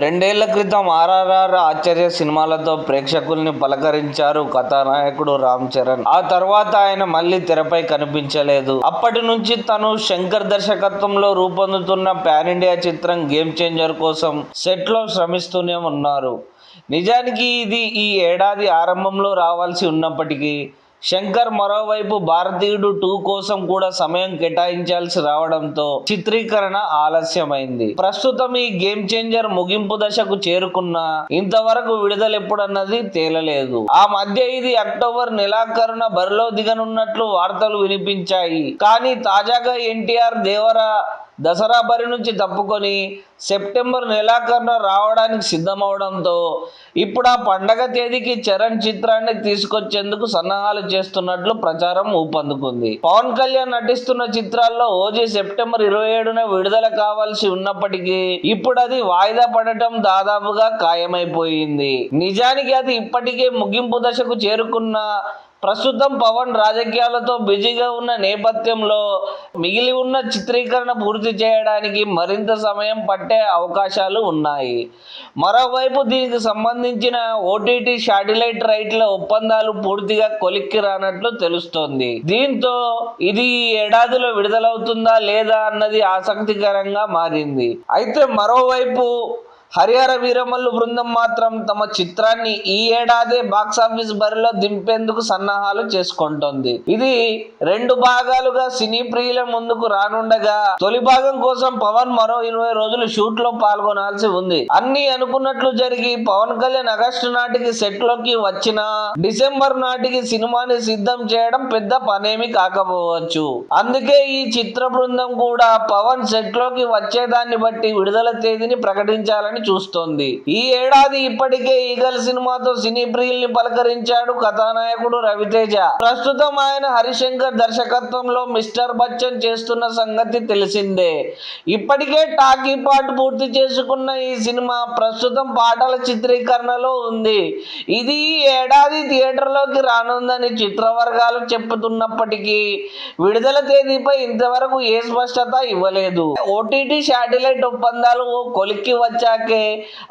రెండేళ్ళ క్రితం ఆర్ఆర్ఆర్ ఆశ్చర్య సినిమాలతో ప్రేక్షకుల్ని పలకరించారు కథానాయకుడు రామ్ చరణ్. ఆ తర్వాత ఆయన మళ్ళీ తెరపై కనిపించలేదు. అప్పటి నుంచి తను శంకర్ దర్శకత్వంలో రూపొందుతున్న పాన్ ఇండియా చిత్రం గేమ్ చేంజర్ కోసం సెట్లో శ్రమిస్తూనే ఉన్నారు. నిజానికి ఇది ఈ ఏడాది ఆరంభంలో రావాల్సి ఉన్నప్పటికీ శంకర్ మరోవైపు భారతీయుడు టూ కోసం కూడా సమయం కేటాయించాల్సి రావడంతో చిత్రీకరణ ఆలస్యమైంది. ప్రస్తుతం ఈ గేమ్ చేంజర్ ముగింపు దశకు చేరుకున్నా ఇంతవరకు విడుదల ఎప్పుడన్నది తేలలేదు. ఆ మధ్య ఇది అక్టోబర్ నెలాఖరున బరిలో దిగనున్నట్లు వార్తలు వినిపించాయి. కానీ తాజాగా ఎన్టీఆర్ దేవర దసరా బరి నుంచి తప్పుకొని సెప్టెంబర్ నెలాఖరున రావడానికి సిద్ధమవడంతో ఇప్పుడు ఆ పండగ తేదీకి చరణ్ చిత్రాన్ని తీసుకొచ్చేందుకు సన్నాహాలు చేస్తున్నట్లు ప్రచారం ఊపందుకుంది. పవన్ కళ్యాణ్ నటిస్తున్న చిత్రాల్లో ఓజీ సెప్టెంబర్ ఇరవై ఏడున విడుదల కావాల్సి ఉన్నప్పటికీ ఇప్పుడు అది వాయిదా పడటం దాదాపుగా ఖాయమైపోయింది. నిజానికి అది ఇప్పటికే ముగింపు దశకు చేరుకున్న ప్రస్తుతం పవన్ రాజకీయాలతో బిజీగా ఉన్న నేపథ్యంలో మిగిలి ఉన్న చిత్రీకరణ పూర్తి చేయడానికి మరింత సమయం పట్టే అవకాశాలు ఉన్నాయి. మరోవైపు దీనికి సంబంధించిన ఓటీటీ శాటిలైట్ రైట్ల ఒప్పందాలు పూర్తిగా కొలిక్కి రానట్లు తెలుస్తోంది. దీంతో ఇది ఏడాదిలో విడుదలవుతుందా లేదా అన్నది ఆసక్తికరంగా మారింది. అయితే మరోవైపు హరిహర వీరమల్లు బృందం మాత్రం తమ చిత్రాన్ని ఈ ఏడాదే బాక్సాఫీస్ బరిలో దింపేందుకు సన్నాహాలు చేసుకుంటోంది. ఇది రెండు భాగాలుగా సినీ ప్రియుల ముందుకు రానుండగా తొలి భాగం కోసం పవన్ మరో ఇరవై రోజులు షూట్లో పాల్గొనాల్సి ఉంది. అన్ని అనుకున్నట్లు జరిగి పవన్ కళ్యాణ్ ఆగస్టు నాటికి సెట్లోకి వచ్చిన డిసెంబర్ నాటికి సినిమాని సిద్ధం చేయడం పెద్ద పనేమి కాకపోవచ్చు. అందుకే ఈ చిత్ర బృందం కూడా పవన్ సెట్లోకి వచ్చేదాన్ని బట్టి విడుదల తేదీని ప్రకటించాలని చూస్తోంది. ఈ ఏడాది ఇప్పటికే ఈగల్ సినిమాతో సినీ ప్రియుల్ని పలకరించాడు కథానాయకుడు రవితేజ. ప్రస్తుతం ఆయన హరిశంకర్ దర్శకత్వంలో మిస్టర్ బచ్చన్ చేస్తున్న సంగతి తెలిసిందే. ఇప్పటికే టాకీ పార్ట్ పూర్తి చేసుకున్న ఈ సినిమా ప్రస్తుతం పాటల చిత్రీకరణలో ఉంది. ఇది ఈ ఏడాది థియేటర్లోకి రానుందని చిత్రవర్గాలు చెప్పుతున్నప్పటికీ విడుదల తేదీపై ఇంతవరకు ఏ స్పష్టత ఇవ్వలేదు. ఓటీటీ శాటిలైట్ ఒప్పందాలు ఓ కొలిక్కి వచ్చాక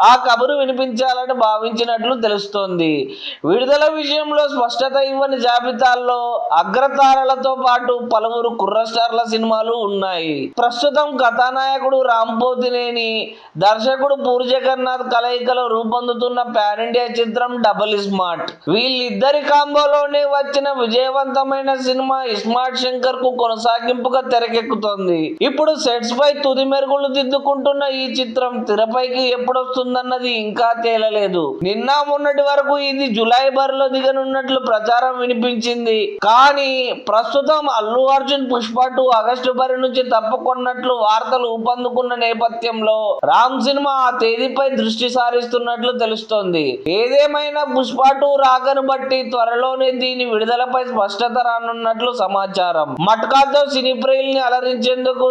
ఆ కబురు వినిపించాలని భావించినట్లు తెలుస్తోంది. విడుదల విషయంలో స్పష్టత ఇవ్వని జాబితాల్లో అగ్రతారలతో పాటు పలువురు కుర్రస్టార్ల సినిమాలు ఉన్నాయి. ప్రస్తుతం కథానాయకుడు రాంపోతినేని దర్శకుడు పూర్జగన్నాథ్ కలయికలో రూపొందుతున్న పాన్ ఇండియా చిత్రం డబుల్ స్మార్ట్. వీళ్ళిద్దరి కాంబోలోనే వచ్చిన విజయవంతమైన సినిమా స్మార్ట్ శంకర్కు కొనసాగింపుగా తెరకెక్కుతోంది. ఇప్పుడు సెట్స్ పై తుది మెరుగులు దిద్దుకుంటున్న ఈ చిత్రం తెరపైకి ఎప్పుడొస్తుందన్నది ఇంకా తేలలేదు. నిన్న మొన్నటి వరకు ఇది జులై బరిలో దిగనున్నట్లు ప్రచారం వినిపించింది. కానీ ప్రస్తుతం అల్లు అర్జున్ పుష్ప టూ ఆగస్టు బరి నుంచి తప్పుకున్నట్లు వార్తలు ఊపందుకున్న నేపథ్యంలో రామ్ సినిమా ఆ తేదీపై దృష్టి సారిస్తున్నట్లు తెలుస్తోంది. ఏదేమైనా పుష్ప టూ రాకను బట్టి త్వరలోనే దీని విడుదలపై స్పష్టత రానున్నట్లు సమాచారం. మట్కాతో సినీ ప్రియుల్ని అలరించేందుకు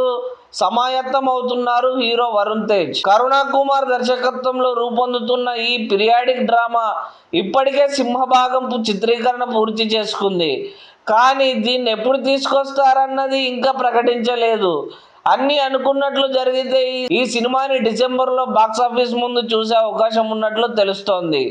సమాయత్తం అవుతున్నారు హీరో వరుణ్ తేజ్. కరుణా కుమార్ దర్శకత్వంలో రూపొందుతున్న ఈ పిరియాడిక్ డ్రామా ఇప్పటికే సింహభాగం చిత్రీకరణ పూర్తి చేసుకుంది. కానీ దీన్ని ఎప్పుడు తీసుకొస్తారన్నది ఇంకా ప్రకటించలేదు. అన్ని అనుకున్నట్లు జరిగితే ఈ- ఈ సినిమాని డిసెంబర్లో బాక్సాఫీస్ ముందు చూసే అవకాశం ఉన్నట్లు తెలుస్తోంది.